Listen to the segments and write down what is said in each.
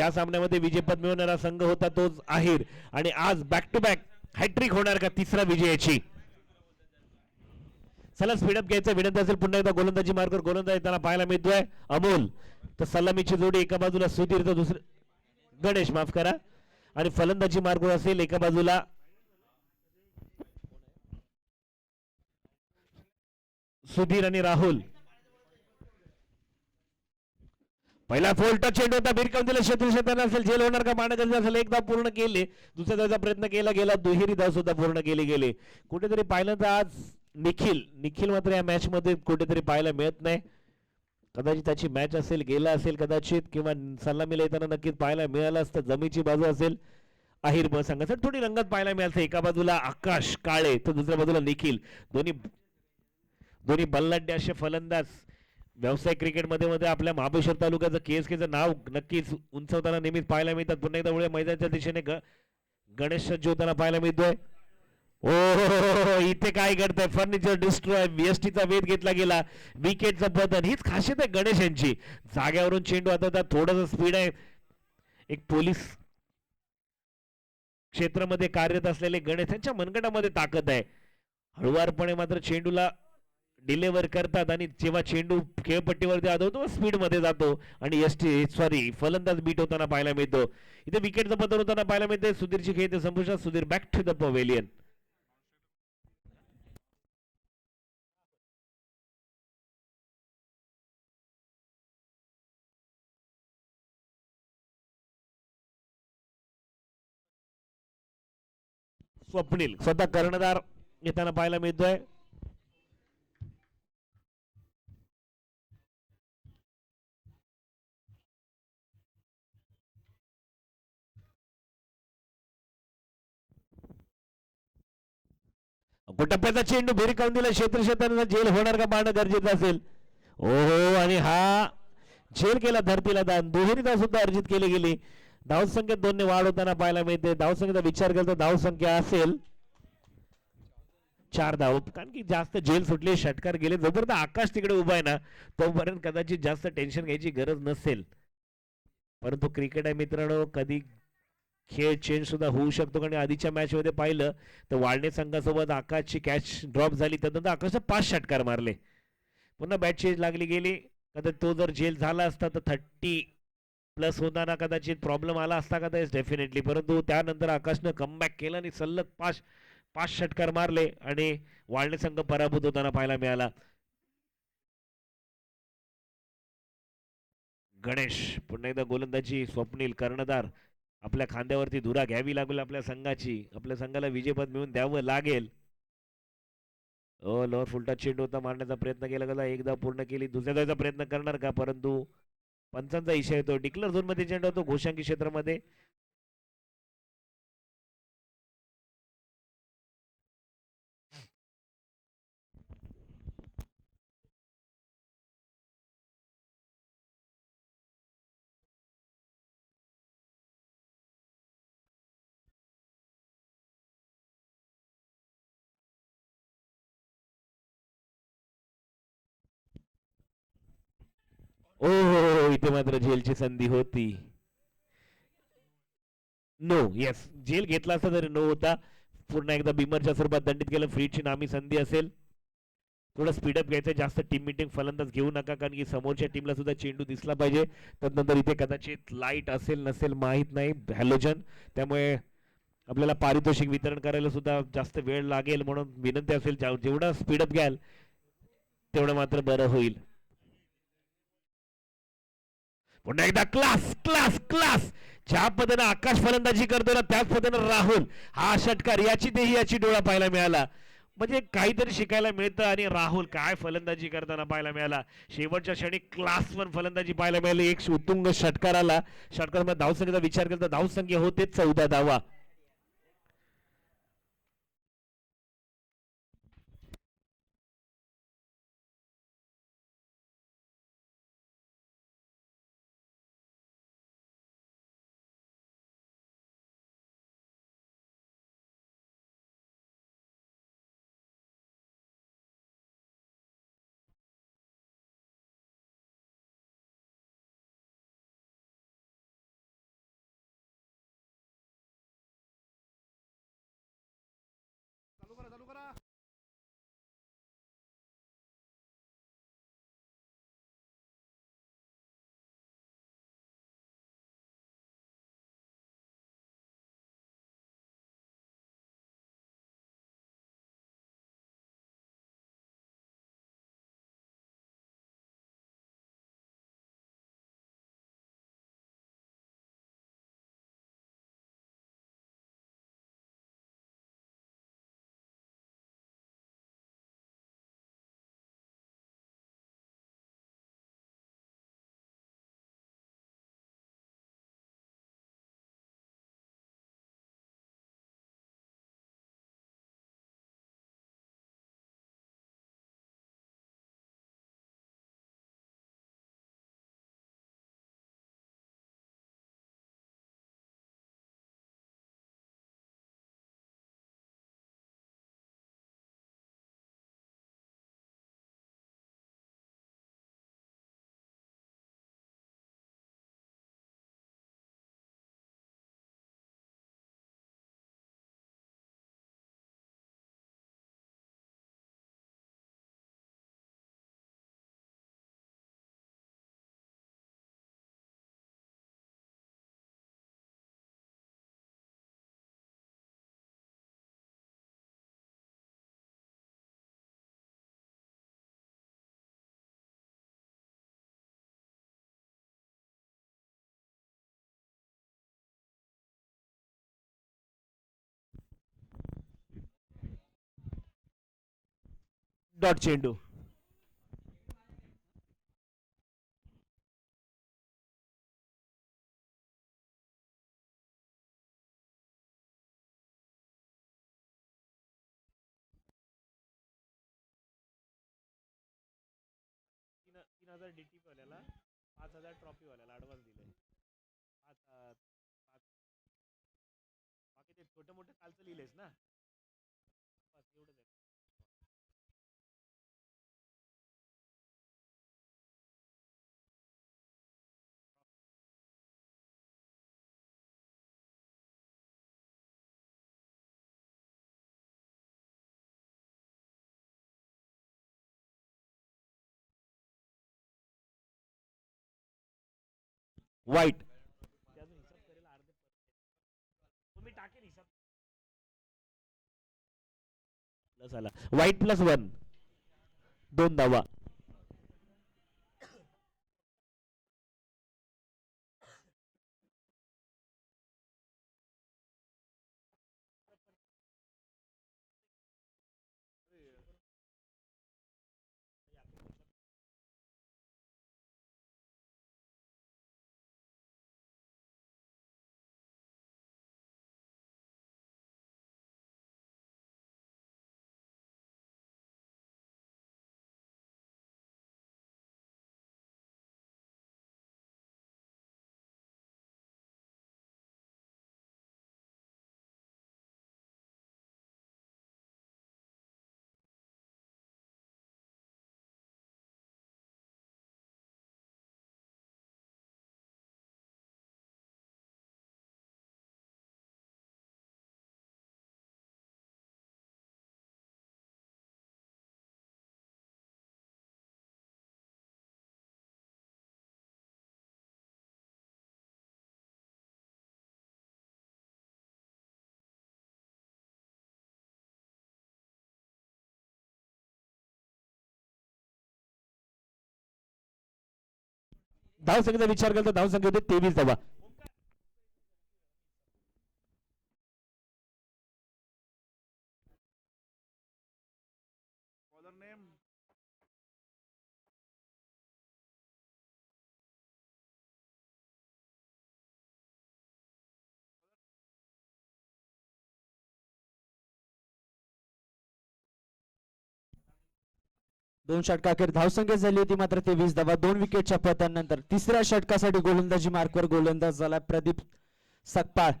त्या सामन्यामध्ये विजेपद मिळवणारा संघ होता तोच आहेर आणि आज बॅक टू बॅक हॅट्रिक होणार का तिसरा विजयाची? चला स्पीडअप घ्यायचा विनंती असेल पुन्हा एकदा गोलंदाजी मार्गवर गोलंदाज येताना पाहायला मिळतोय. अमोल तर सलामीची जोडी एका बाजूला सुधीर तर दुसरं गणेश माफ करा. आणि फलंदाजी मार्गवर असेल एका बाजूला सुधीर आणि राहुल. पहिला फोल्टा चेंडू होता. भिरकावून दिला? शत्रू शेताना असेल झेल होणार का? मांड असेल एकदा पूर्ण केले. दुसऱ्या धावचा प्रयत्न केला गेला दुहेरी धाव सुद्धा पूर्ण केली गेले. कुठेतरी पाहिलं तर आज निखिल निखिल मात्र या मॅच मध्ये कुठेतरी पाहायला मिळत नाही. कदाचित त्याची मॅच असेल गेला असेल कदाचित किंवा सलामीला येताना नक्कीच पाहायला मिळालं असतं. जमीची बाजू असेल अहिर ब संघाचं थोडी रंगत पाहायला मिळाली एका बाजूला आकाश काळे तर दुसऱ्या बाजूला निखिल. दोन्ही दोन्ही बल्लाढ्य असे फलंदाज. व्यावसायिक क्रिकेटमध्ये मध्ये आपल्या महाबळेश्वर तालुक्याचं के एस केचं नाव नक्कीच उंचवताना नेहमीच पाहायला मिळतात. पुन्हा एकदा वेळ मैदानाच्या दिशेने ग गणेश सज्ज होताना पाहायला मिळतोय. ओ हो, इथे काय घडतंय? फर्निचर डिस्ट्रॉय चा वेध घेतला गेला. विकेटचं पतन हीच खासियत आहे गणेश यांची. जाग्यावरून चेंडू आता थोडस स्पीड आहे. एक पोलीस क्षेत्रामध्ये कार्यरत असलेले गणेश यांच्या मनगटामध्ये ताकद आहे. हळुवारपणे मात्र चेंडूला डिलेवर करतात आणि जेव्हा चेंडू खेळपट्टीवरती आदवतो स्पीडमध्ये जातो. आणि एस टी सॉरी फलंदाज बीट होताना पाहायला मिळतो. इथे विकेटचं पतन होताना पाहायला मिळते. सुधीरची खेळ ते संपुष्टात. Sudhir back to the pavilion Swapnil स्वतः कर्णधार येताना पाहायला मिळतोय. टप्प्याचा चेंडू भिरकावून दिला. क्षेत्र क्षेत्राचा झेल होणार का पाहणं गरजेचं असेल? ओहो आणि हा झेल केला धरतीला दान. दुहेरी धाव सुद्धा अर्जित केली गेली. धावसंख्येत दोनने वाढ होताना पाहायला मिळते. धावसंख्येचा विचार केला तर धावसंख्या असेल चार धाव. कारण की जास्त झेल सुटली षटकार गेले. जोपर्यंत आकाश तिकडे उभा आहे ना तोपर्यंत कदाचित जास्त टेन्शन घ्यायची गरज नसेल. परंतु क्रिकेट आहे मित्रांनो कधी खेळ चेंज सुद्धा होऊ शकतो. कारण आधीच्या मॅचमध्ये पाहिलं तर वाळणे संघासोबत आकाशची कॅच ड्रॉप झाली. त्यानंतर आकाशने पाच षटकार मारले. पुन्हा बॅट चेंज लागली गेली. कदाचित तो जर जेल झाला असता तर थर्टी प्लस होताना कदाचित प्रॉब्लेम आला असता कदाचित डेफिनेटली परंतु त्यानंतर आकाशनं कमबॅक केलं आणि सलग पाच पाच षटकार मारले आणि वाळणे संघ पराभूत होताना पाहायला मिळाला. गणेश पुन्हा एकदा गोलंदाजी स्वप्नील कर्णधार. आपल्या खांद्यावरती धुरा घ्यावी लागेल आपल्या संघाची. आपल्या संघाला विजेपद मिळून द्यावं लागेल. अ लोअर फुलटा चेंडू होता मारण्याचा प्रयत्न केला गेला एकदा पूर्ण केली दुसऱ्या धावाचा प्रयत्न करणार का? परंतु पंचांचा इशा येतो. डिक्लर झोनमध्ये चेंडू होतो घोषांकी क्षेत्रामध्ये. ओ हो, हो, इथे मात्र जेलची संधी होती. नो येस जेल घेतला असता तरी नो होता. पुन्हा एकदा बिमरच्या स्वरूपात दंडित केलं. फ्रीची नामी संधी असेल. थोडं स्पीडअप घ्यायचं जास्त टीम मिटिंग फलंदाज घेऊ नका कारण की समोरच्या टीमला सुद्धा चेंडू दिसला पाहिजे. त्यानंतर इथे कदाचित लाइट असेल नसेल माहीत नाही. हॅलोजन त्यामुळे आपल्याला पारितोषिक वितरण करायला सुद्धा जास्त वेळ लागेल म्हणून विनंती असेल. जेवढा स्पीडअप घ्याल तेवढं मात्र बरं होईल. पुन्हा एकदा क्लास क्लास क्लास ज्या पद्धतीनं आकाश फलंदाजी करतो ना त्याच पद्धतीनं राहुल. हा षटकार याची देही याची डोळा पाहायला मिळाला. म्हणजे काहीतरी शिकायला मिळतं आणि राहुल काय फलंदाजी करताना पाहायला मिळाला. शेवटच्या क्षणी क्लास वन फलंदाजी पाहायला मिळाली. एक उत्तुंग षटकार आला षटकार धावसंख्येचा विचार केला तर धावसंख्या होते चौदा धावा. डॉट चेंडू. तीन तीन हजार डी टी वाल्याला पाच हजार ट्रॉफी वाल्याला ॲडव्हान्स दिले पाच बाकी ते छोटं मोठं कालचं लिहिलेस ना? वाईट. तुम्ही वाईट प्लस वन दोन धावा. धाव संख्येचा विचार केला तर धाव संख्या होते तेवीस धावा दोन षटकाखेर धावसंख्या झाली होती मात्र ते वीस धावा दोन विकेटच्या पतनंतर तिसऱ्या षटकासाठी गोलंदाजी मार्कवर गोलंदाज झाला प्रदीप सकपाळ.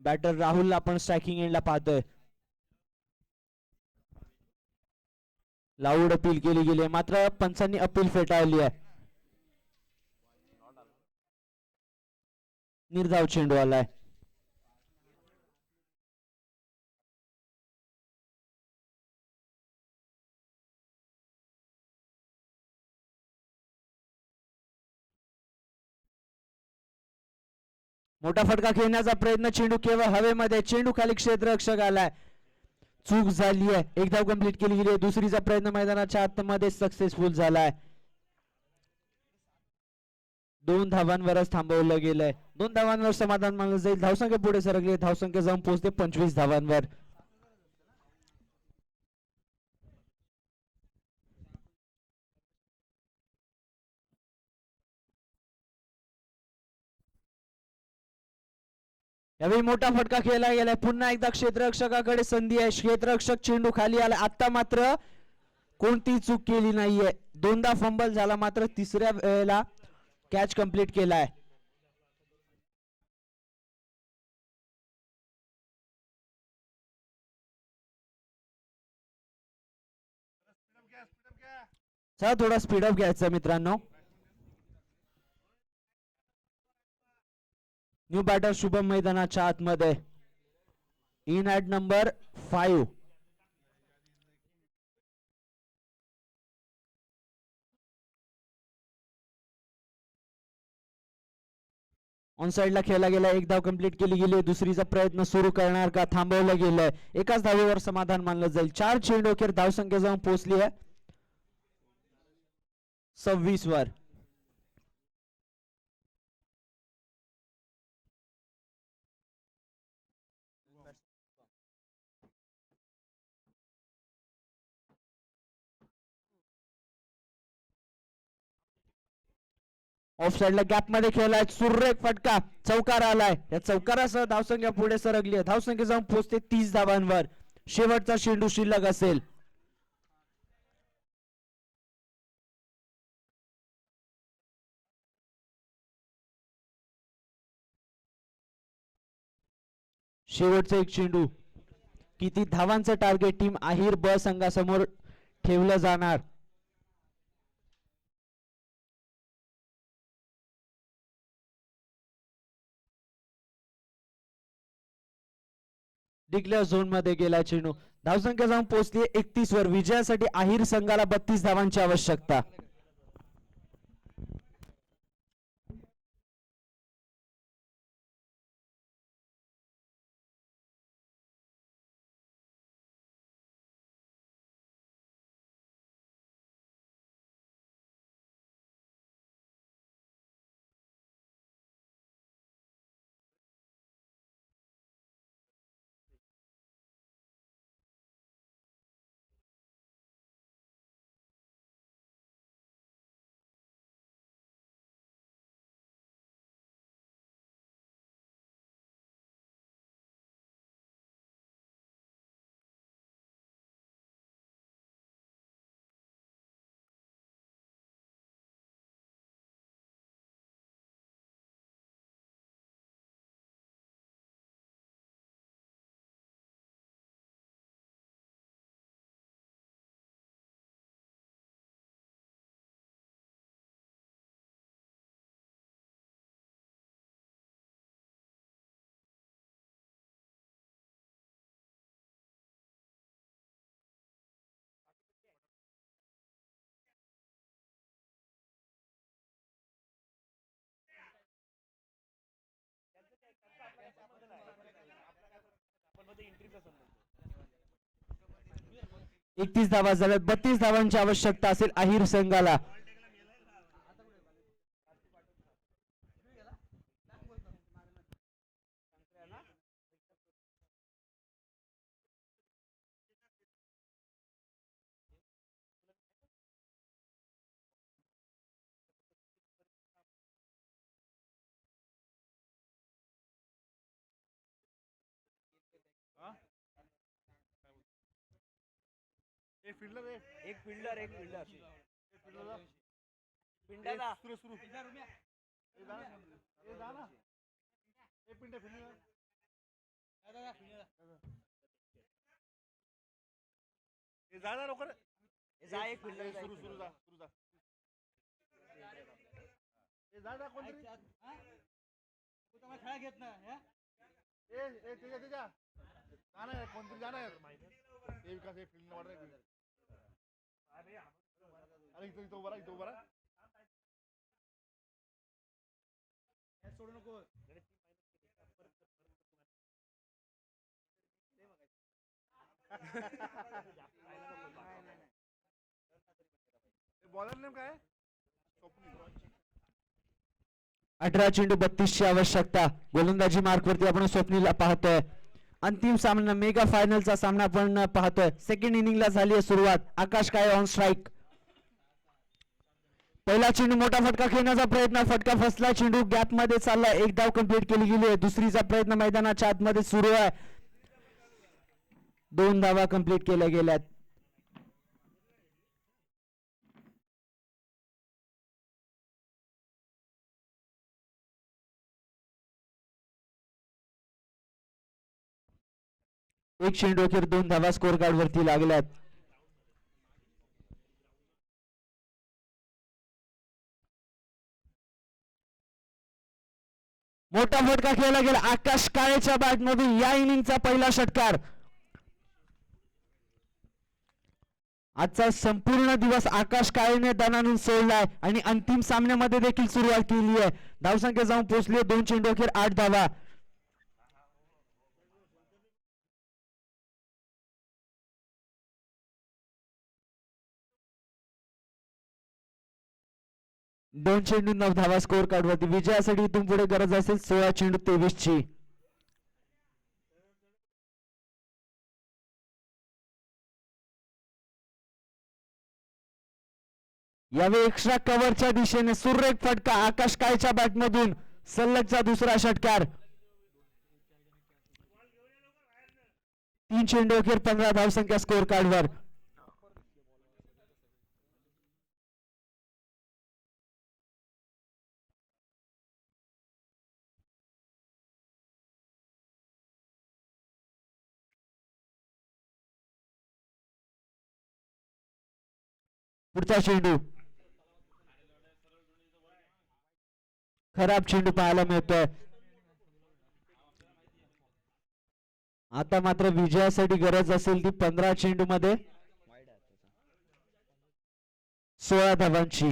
बॅटर राहुलला आपण स्ट्रायकिंग एंडला पाहतोय. लाऊड अपील केली गेली आहे, मात्र पंचांनी अपील फेटाळली आहे. निर्धाव चेंडू आलाय. मोठा फटका खेळण्याचा प्रयत्न चेंडू केवळ हवेमध्ये चेंडू खाली क्षेत्ररक्षक आलाय. चूक झाली आहे. एक धाव कंप्लीट केली गेली आहे. दुसरीचा प्रयत्न मैदानाच्या आतमध्ये सक्सेसफुल झालाय. दोन धावांवरच थांबवलं गेलंय. दोन धावांवर समाधान मानलं जाईल. धावसंख्या पुढे सरकली. धावसंख्या जाऊन पोहोचते पंचवीस धावांवर. यावेळी मोठा फटका खेळला गेलाय. पुन्हा एकदा क्षेत्ररक्षकाकडे संधी आहे. क्षेत्ररक्षक चेंडू खाली आला आता मात्र कोणतीही चूक केली नाहीये. दोनदा फंबल झाला मात्र तिसऱ्या वेळेला कॅच कंप्लीट केलाय. Speed up चला थोडा स्पीडअप घ्यायचा मित्रांनो. न्यू बॅटर शुभम मैदानाच्या आतमध्ये. In at number five on साईडला खेळला गेला एक धाव कंप्लीट केली गेली दुसरीचा प्रयत्न सुरू करणार का? थांबवलं गेलंय. एकाच धावेवर समाधान मानलं जाईल. चार चेंडू अखेर धावसंख्या जाऊन पोहोचली आहे. सव्वीस वर ऑफ साइडला गॅपमध्ये खेळलाय. सुरेख फटका. चौकार आलाय. या चौकारासह धावसंख्या पुढे सरकली आहे. धावसंख्या जाऊन पोहोचते तीस धावांवर. शेवटचा चेंडू शिल्लक असेल. शेवटचा एक चेंडू किती धावांचं टार्गेट टीम आहिर ब संघासमोर ठेवलं जाणार? डिक्लेअर झोनमध्ये गेला चेंडू धावसंख्या जाऊन पोहोचली एकतीस वर विजयासाठी आहिर संघाला बत्तीस धावांची आवश्यकता. एकतीस धावा झाल्यात बत्तीस धावांची आवश्यकता असेल अहिर संघाला. एक फिल्डर एक एक फिल्डर एक फिल्डर. एक फिल्डर. पिंडाला सुरू सुरू. ए जा ना ए जा ना एक मिनिट फिल्डर ए जा ना लवकर जा एक ए, फिल्डर सुरू सुरू जा सुरू जा. ए जा ना कोणतरी ए ए तेजा तेजा जा ना कोणतरी जा ना ए विकास हे फिल्ड वाढ अरे इथं इथं उभा राहा, इथं उभा राहा. सोडू नको. बॉलर नेम काय? स्वप्नील. अठरा चेंडू बत्तीसची आवश्यकता. गोलंदाजी मार्क वरती आपण स्वप्नीला पाहतोय. अंतिम सामना मेगा फायनलचा सामना आपण पाहतोय. सेकंड इनिंगला झाली आहे सुरुवात. आकाश काय ऑन स्ट्राईक पहिला चेंडू मोठा फटका खेळण्याचा प्रयत्न फटका फसला चेंडू गॅपमध्ये चालला एक धाव कंप्लीट केली गेली आहे. दुसरीचा प्रयत्न मैदानाच्या आतमध्ये सुरू आहे. दोन धावा कंप्लीट केल्या गेल्यात. एक चेंडू अखेर दोन धावा स्कोर कार्ड वरती लागल्यात. मोठा फटका खेळला गेला. आकाश काळेच्या बॅट मधून या इनिंगचा पहिला षटकार. आजचा संपूर्ण दिवस आकाश काळेने दनानून सोडलाय आणि अंतिम सामन्यामध्ये देखील सुरुवात केली आहे. धावसंख्या जाऊन पोहोचली दोन चेंडू अखेर आठ धावा. दोन चेंडू नऊ धावा स्कोर कार्ड वरती विजयासाठी इथून पुढे गरज असेल सोळा चेंडू तेवीस ची यावेळी एक्स्ट्रा कव्हरच्या दिशेने सुरेख फटका आकाश कायच्या बॅटमधून. सल्लगचा दुसरा षटकार. तीन चेंडू अखेर पंधरा धावसंख्या स्कोर कार्डवर पुढचा चेंडू खराब चेंडू पाहायला मिळतोय. आता मात्र विजयासाठी गरज असेल ती पंधरा चेंडू मध्ये सोळा धावांची.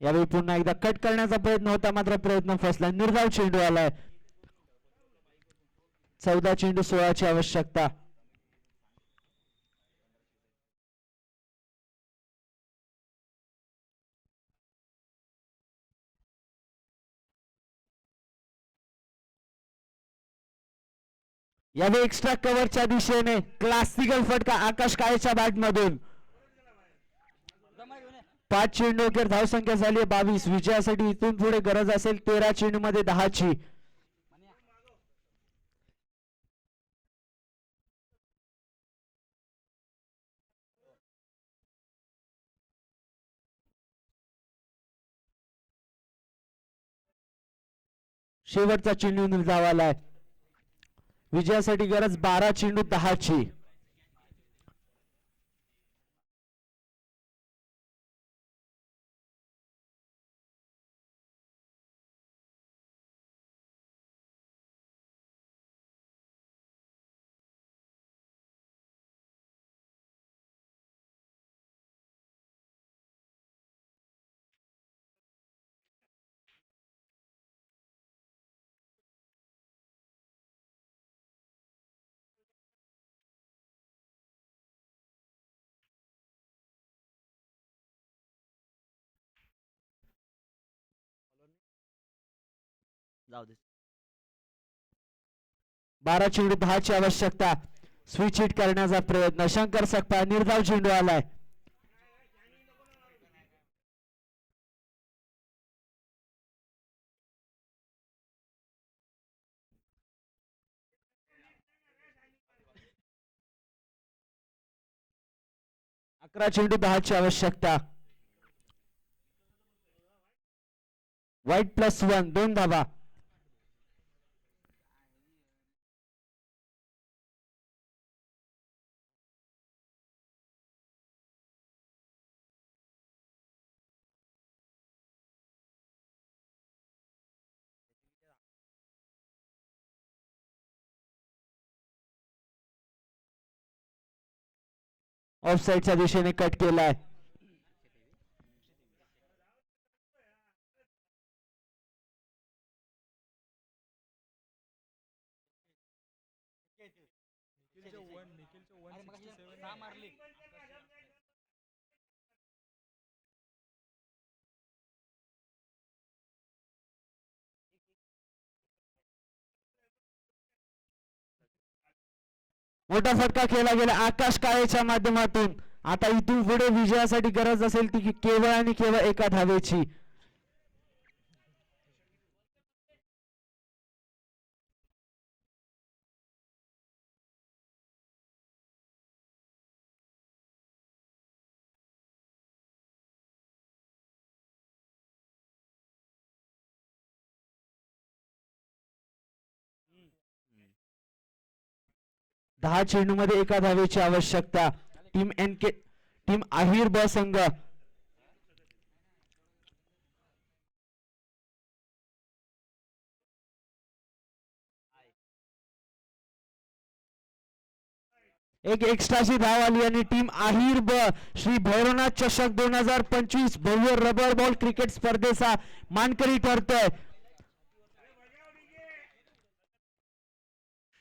यावेळी पुन्हा एकदा कट करण्याचा प्रयत्न होता मात्र प्रयत्न फसला. निर्धाव चेंडू आलाय. चौदा चेंडू सोळाची आवश्यकता. यावेळी एक्स्ट्रा कव्हरच्या दिशेने क्लासिकल फटका आकाश काळेच्या बॅट मधून पाच चेंडू अखेर धावसंख्या झाली आहे. बावीस. विजयासाठी इथून पुढे गरज असेल तेरा चेंडू मध्ये दहाची. शेवटचा चेंडू निर्धाव आलाय विजयासाठी गरज बारा चेंडू दहाची जाऊ दे. बारा चेंडू दहाची आवश्यकता. स्विच हिट करण्याचा प्रयत्न. शंकर सकपा निर्धाव चेंडू आलाय. अकरा चेंडू दहाची आवश्यकता. वाईट प्लस वन दोन धावा ऑफसाईडच्या दिशेने कट केलाय. मोठा फटका खेळला गेला. आकाश काळेच्या माध्यमातून. आता इथून पुढे विजयासाठी गरज असेल ती केवळ आणि केवळ एका धावेची. दहा चेंडू मध्ये एका धावेची आवश्यकता. Team N K team Ahir ब संघ. एक एक्स्ट्राची धाव आली आणि टीम आहिर ब श्री भैरवनाथ चषक दोन हजार पंचवीस भव्य रबर बॉल क्रिकेट स्पर्धेचा मानकरी ठरतोय.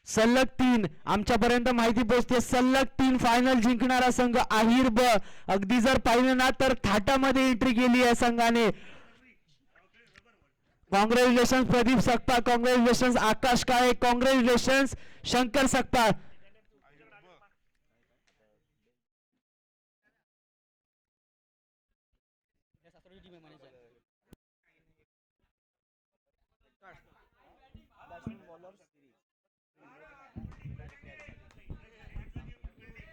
सलग तीन. आमच्यापर्यंत माहिती पोहोचते. सलग तीन फायनल जिंकणारा संघ आहिर ब. अगदी जर पाहिलं ना तर थाटामध्ये एंट्री केली या संघाने. Congratulation Pradeep Sakpal congratulation Akash Kale. Congratulation Shankar Sakpal